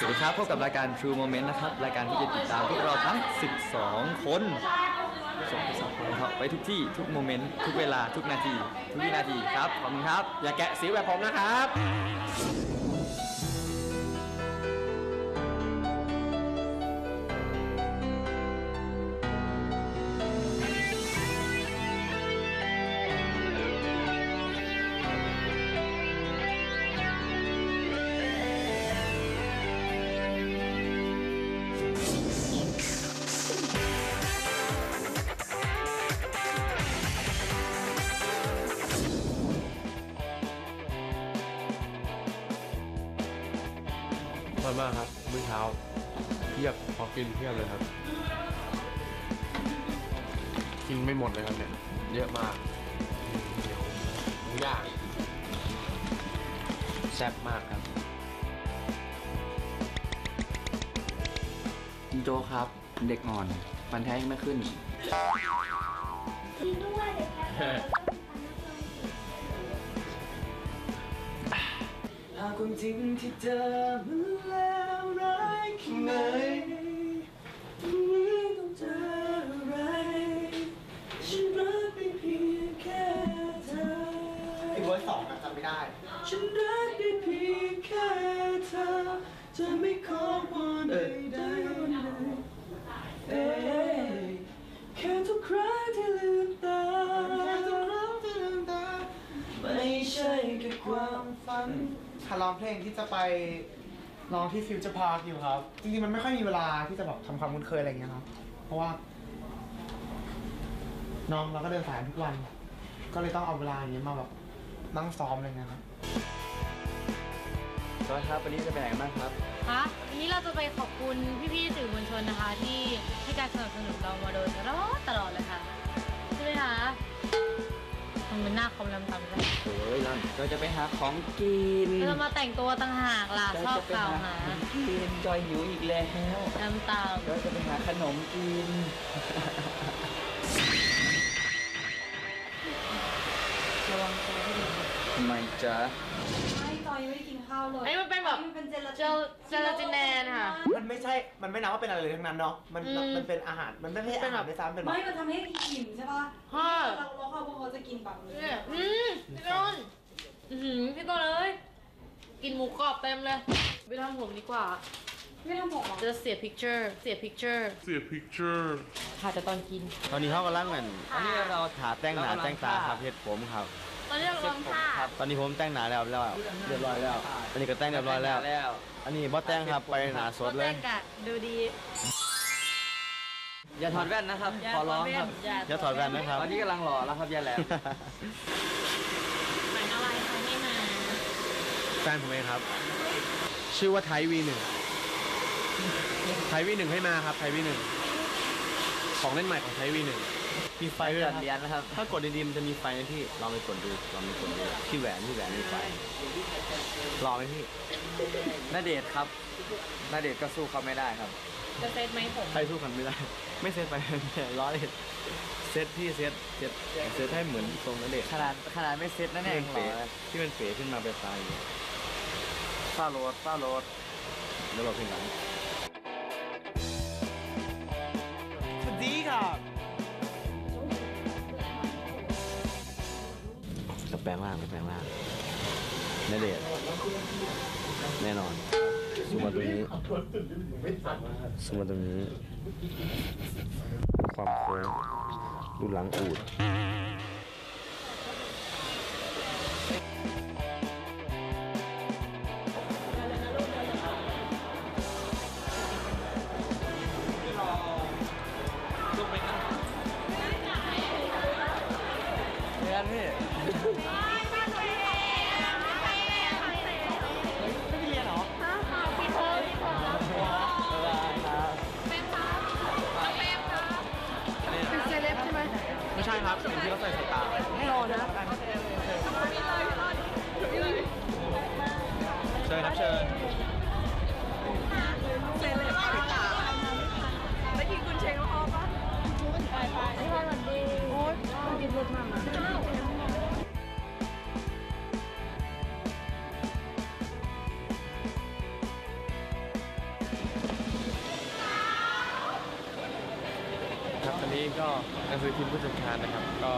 สวัสดีครับ พบกับรายการ True Moment นะครับ รายการที่จะติดตามพวกเราทั้ง 12 คนส่งไปสคนครับไปทุกที่ทุกโมเมนต์ทุกเวลาทุกนาที ทุกวินาทีครับ ขอบคุณครับ อย่าแกะสีแบบผมนะครับ กินเพียบเลยครับ กินไม่หมดเลยครับเนี่ย เยอะมากหมูย่างแซ่บมากครับโจครับ เด็กอ่อนฟันแท้ยังไม่ขึ้นหากความจริงที่เจอมันแล้วร้ายแค่ไหน ไม่ต้องเจออะไรฉันรักไม่เพียงแค่เธอไอ้เวอร์สองอะจำไม่ได้ ฉันรักได้เพียงแค่เธอ จะไม่ขอวอนใดๆเอ้ยแค่ทุกครั้งที่ลืมตาไม่ใช่แค่ความฝันถ้าร้องเพลงที่จะไปร้องที่ฟิวเจอร์พาร์คอยู่ครับ จริงๆ มันไม่ค่อยมีเวลาที่จะแบบทำความคุ้นเคยอะไรอย่างเงี้ยครับ เพราะว่า น้องเราก็เดินสายทุกวัน ก็เลยต้องเอาเวลาอย่างเงี้ยมาแบบนั่งซ้อมอะไรเงี้ยครับสวัสดีครับวันนี้จะไปไหนกันบ้างครับคะวันนี้เราจะไปขอบคุณพี่ๆสื่อมวลชนนะคะ ที่ให้การสนับสนุนเรามาโดยตลอดตลอดเลยค่ะใช่ไหมคะ ทำเป็นหน้าคอมลำตำเลยโอ้ยเราเราจะไปหาของกินเรามาแต่งตัวต่างหากล่ะชอบกล่าวหาของกินจอยหิวอีกแล้วน้ำตาลเราจะไปหาขนมกินระวังตัวให้ดีทำไมจ๊ะไม่จอ ยยังไม่ได้กินข้าวเลยไอ้มันเป็นแบบมันเป็นเจลาเจลเจลาตินแนนค่ะ มันไม่ใช่ มันไม่นับว่าเป็นอะไรเลยทั้งนั้นเนาะ มันอืมมันเป็นอาหาร มันไม่ใช่อาหารในซ้ำเป็นแบบไม่มันทำให้อิ่มใช่ป่ะค่ะเราเราเขาพวกเขาจะกินแบบนี้เนี่ยอืมพี่ต้นอือหือพี่ต้นเลย กินหมูกรอบเต็มเลยไปทำผมดีกว่า ไม่ทำผมหรอจะเสียพิกเจอร์เสียพิกเจอร์เสียพิกเจอร์ค่ะจะตอนกิน ตอนนี้เขากำลังกันตอนนี้เราหาแต่งหน้าเรากำลังแต่งตาฆ่าครับเฮ็ดผมครับ ตอนนี้เราลองท่าตอนนี้ผมแต่งหน้าแล้วแล้วเรียบร้อยแล้ว อันนี้ก็แต่งเรียบร้อยแล้วแล้วอันนี้บ่แต่งครับไปหน้าสดเลยแจ้งกะดูดี อย่าถอดแว่นนะครับ ขอร้องครับ อย่าถอดแว่นนะครับตอนนี้กำลังหล่อแล้วครับยายแหลมหมายอะไรคะให้มาแฟนผมเองครับ ชื่อว่าไทยวีหนึ่งไทยวีหนึ่งให้มาครับไทยวีหนึ่งของเล่นใหม่ของไทยวีหนึ่ง มีไฟด้วยจันะดครับเรียนนะครับ ถ้ากดดีๆมันจะมีไฟนะพี่ลองไปกดดูลองไปกดดูที่แหวนที่แหวนมีไฟรอไหมพี่นาเดชน์ครับนาเดชน์ก็สู้เขาไม่ได้ครับ จะเซตไหมผม ใครสู้กันไม่ได้ ไม่เซตไปล้อเลยเซตพี่เซตเซตเซตให้เหมือนทรงนั่นเด็กขนาดขนาดไม่เซ็ตนะเนี่ยที่ยัมันงหล่เป๋อเลยที่มันเป๋ขึ้นมาเป็นตายอย่างเงี้ยฝ้าโรดฝ้าโรดแล้วเราเพลงหลัง ปลงร่างจะแปลงร่างนเดชแน่นอนซูมมาตรงนี้ซูมมาตรงนี้ ความโค้งดูหลังอูด ใช่ครับ นี้ก็หนังสือพิมพ์ผู้จัดการนะครับ ก็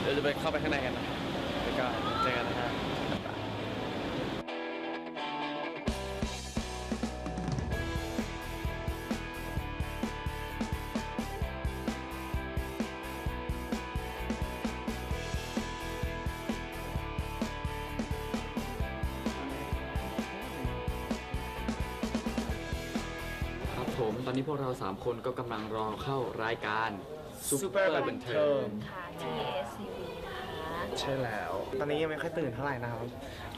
เดี๋ยวจะไปเข้าไปข้างในกันนะครับแล้วก็เจอกันนะครับ อนนี้พวกเรา 3 คนก็กำลังรอเข้ารายการซุปซูเปเปออร์ร์บับันนเทิเทิงงค่ะที่ SCV นะคะใช่แล้ว ตอนนี้ยังไม่ค่อยตื่นเท่าไหร่นะครับ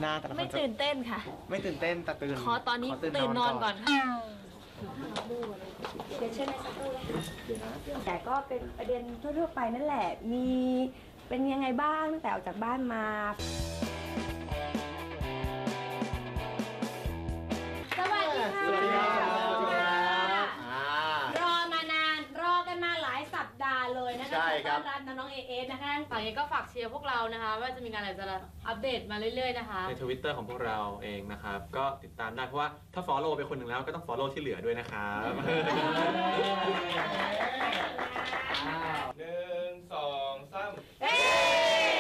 หน้าแต่ละคไม่นจะตื่นเต้นค่ะ ไม่ตื่นเต้นแต่ตื่นขอตอนนี้ขตื่นนอนก่อนค่ะแต่ก็เป็นประเด็นทั่วๆไปนั่นแหละ มีเป็นยังไงบ้างตั้งแต่ออกจากบ้านมาสวัสดีค่ะ สวัสดีครับอ่าร อมานาน รอกันมาหลายสัปดาห์เลยนะคะ ใช่ครับ ต้อนรับน้องๆเอเอนะคะฝั่งนี้ก็ฝากเชียร์พวกเรานะคะ ว่าจะมีงานอะไรจะอัปเดตมาเรื่อยๆนะคะ ในทวิตเตอร์ของพวกเราเองนะครับ ก็ติดตามได้เพราะว่าถ้า follow ไปคนหนึ่งแล้วก็ต้อง follow ที่เหลือด้วยนะครับหนึ่งสองสามข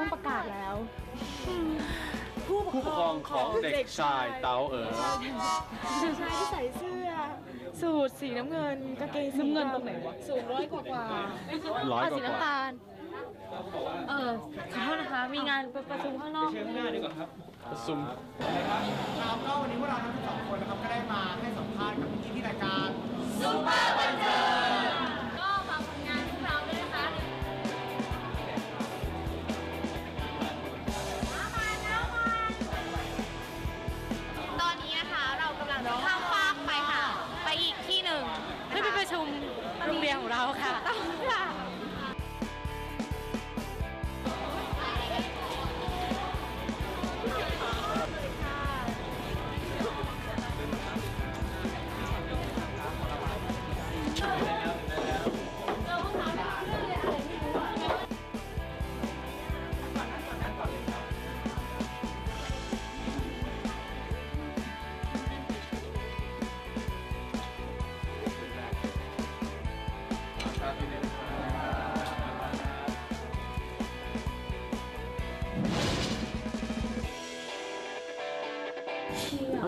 สงสัยจะต้องประกาศแล้วผู้ปกครองของเด็กชายเต๋าเอ๋อเด็กชายที่ใส่เสื้อ สูทสีน้ำเงินกางเกงสีน้ำเงินตรงไหนวะสูงร้อยกว่ากว่าร้อยกสีว่าน้ำตาลเออขอโทษนะคะ มีงานประชุมข้างนอกประชุมครับก็วันนี้พวกเราทั้งสองคนนะครับก็ได้มาให้สัมภาษณ์กับพี่ๆที่รายการก็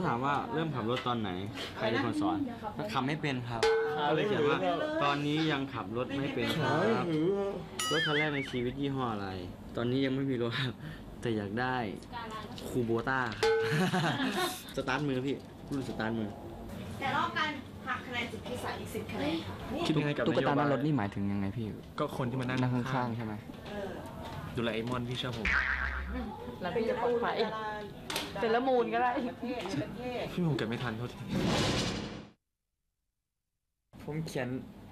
ถามว่าเริ่มขับรถตอนไหน ใครเป็นคนสอนขับไม่เป็นครับก็เลยเขียนว่า ตอนนี้ยังขับรถไม่เป็นครับรถคันแรกในชีวิตยี่ห้ออะไร ตอนนี้ยังไม่มีรถครับแต่อยากได้คูโบต้าครับสตาร์ทมือพี่รุ่นสตาร์ทมือ แต่รอบการหักคะแนนจุดพิเศษอีกสิบคะแนนค่ะคิดยังไงกับตุ๊กตาหน้ารถโยบยนี่หมายถึงยังไงพี่ ก็คนที่มานั่งนั่งข้างๆใช่ไหมดูแลไอมอนพี่เชื่อผม แล้วพี่จะปลอดภัย เป็นละมูลก็ได้พี่ผมเก็บไม่ทันโทษทีผมเขียน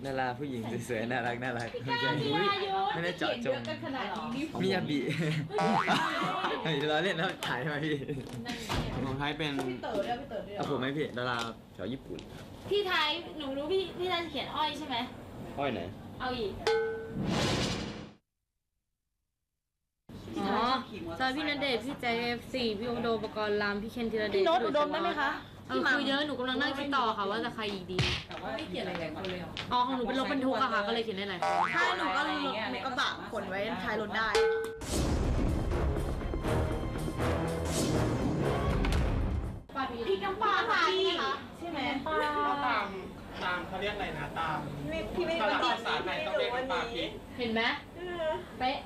ดาราผู้หญิงสวยๆน่ารักน่ารักไม่ใช่ไม่ได้เจาะจงมิยาบิเฮ้ยเราเล่นแล้วถ่ายทำไมพี่ผมท้ายเป็นเอาผมไหมพี่ดาราแถวญี่ปุ่นพี่ไทยหนูรู้พี่พี่ไทยเขียนอ้อยใช่ไหมอ้อยไหน เอาอีก อ๋อ จอยพี่ณเดชน์พี่แจ๊คเอฟซีพี่โอมโดมปกรณ์ลามพี่เคนธีรเดชพี่โน้ตอุดมได้ไหมคะเออคุยเยอะหนูกำลังนั่งคิดต่อค่ะว่าจะใครอีกดีไม่เขียนอะไรกันเลยเหรออ๋อของหนูเป็นรถบรรทุกอะค่ะก็เลยเขียนได้หลายคนถ้าหนูก็ลงหนูก็บะขนไว้ท้ายรถได้พี่น้ำปลาค่ะพี่ใช่ไหมปลาตามตามเขาเรียกอะไรนะตามพี่ไม่ตได้ลาดสารไหนต้องเรียกเป็นปลาพริกเห็นไหมเป๊ะ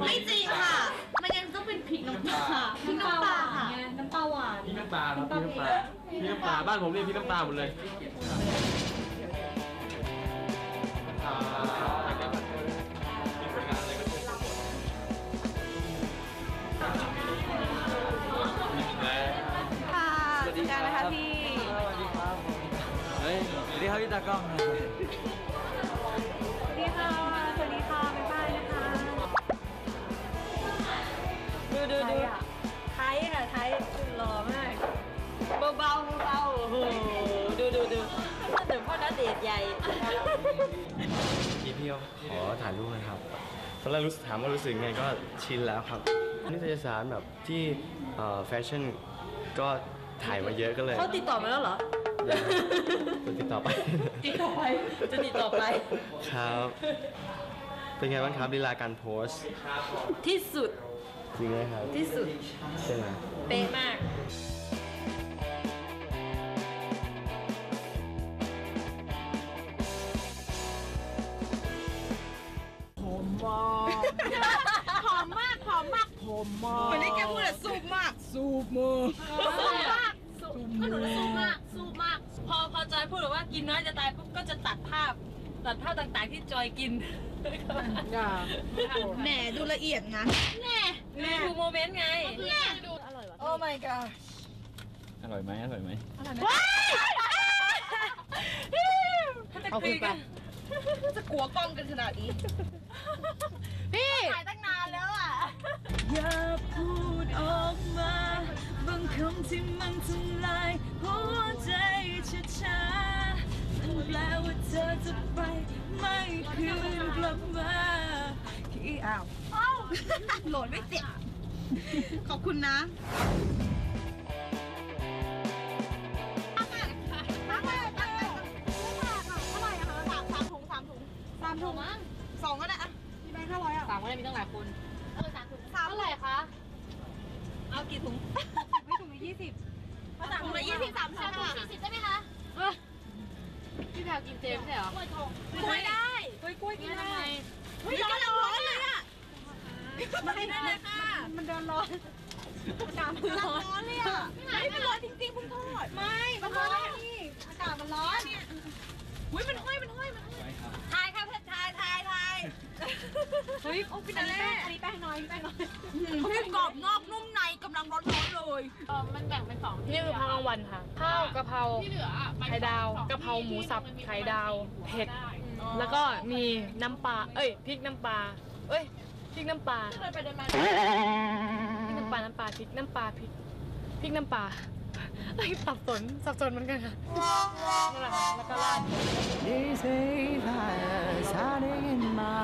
ไม่จริงค่ะ มันยังต้องเป็นพริกน้ำปลาพริกน้ำปลาค่ะ น้ำปลาหวานพี่น้ำตาครับพี่น้ำตาพี่น้ำตาบ้านผมเรียกพี่น้ำตาหมดเลยค่ะสวัสดีนะคะพี่ครับพี่ตากล้อง ดูดูดูไทยค่ะไทยหล่อมากเบาๆเบาๆโอ้โหดูดูดูเดี๋ยวพ่อนัดเดทใหญ่พี่พี่เขาขอถ่ายรูปนะครับตอนแรกรู้สึกถามว่ารู้สึกไงก็ชินแล้วครับนิตยสารแบบที่เอ่อแฟชั่นก็ถ่ายมาเยอะก็เลยเขาติดต่อมาแล้วเหรอยังจะติดต่อไปติดต่อไปจะติดต่อไปครับ เป็นไงบ้างครับลีลาการโพสต์ที่สุด จริงไหมครับ ที่สุดใช่ไหมเป๊ะมากหอมมากหอมมากหอมมากวันนี้แกพูดอะสูบมาก สูบมือสูบมากสูบก็หนูสูบมากสูบมาก พอพอจอยพูดว่ากินน้อยจะตายปุ๊บก็จะตัดภาพ ตัดภาพต่างๆที่จอยกิน แหมดูละเอียดนะแน่ แม่ดูโมเมนต์ไงแน่โอ้ my god อร่อยไหมอร่อยไหมเอาคุยกันจะกลัวกล้องกันขนาดนี้ถ่ายตั้งนานแล้วอะ อย่าพูดออกมา บางคำที่มันทำลายหัวใจช้าๆมันแปลว่าเธอจะไป ไม่คืนกลับมาขี้อ้าว โหลดไม่เสร็จขอบคุณนะสามถุงมั้งสองก็ได้อะมีแบงค์ห้าร้อยอะสามก็ได้มีตั้งหลายคนเออสามถุงสามเท่าไหร่คะ เอากี่ถุงไม่ถุงละยี่สิบสามถุงละยี่สิบสามถุงสี่สิบได้ไหมคะพี่แพลวกินเจไม่ใช่เหรอกล้วยได้ กล้วยกล้วยกินทำได้ไมเฮ้ยร้อนร้อนเลยอะ ไม่ได้เลยค่ะ มันโดนร้อนอากาศมันร้อนร้อนเลยอะไม่มันร้อนจริงๆคุณทอดไม่มันร้อนนี่อากาศมันร้อนเนี่ยอุ้ยมันห้อยมันห้อยมันห้อยถ่ายค่ะเพื่อนถ่ายถ่ายถ่ายเฮ้ยโอ้พี่นาเล่อันนี้แป้งน้อยแป้งน้อยพี่กรอบนอกนุ่มในกำลังร้อนๆเลยเออมันแบ่งเป็นสองนี่คือข้าวกลางวันค่ะข้าวกะเพราไข่ดาวกะเพราหมูสับไข่ดาวเผ็ดแล้วก็มีน้ำปลาเอ้ยพริกน้ำปลาเอ้ย พริกน้ำปลาพริกน้ำปลาน้ำปลาพริกน้ำปลาพริกพริกน้ำปลาเอ้ยสับสนสับสนเหมือนกันค่ะนั่นแหละค่ะแล้วก็ราด This ain't fire, starting in my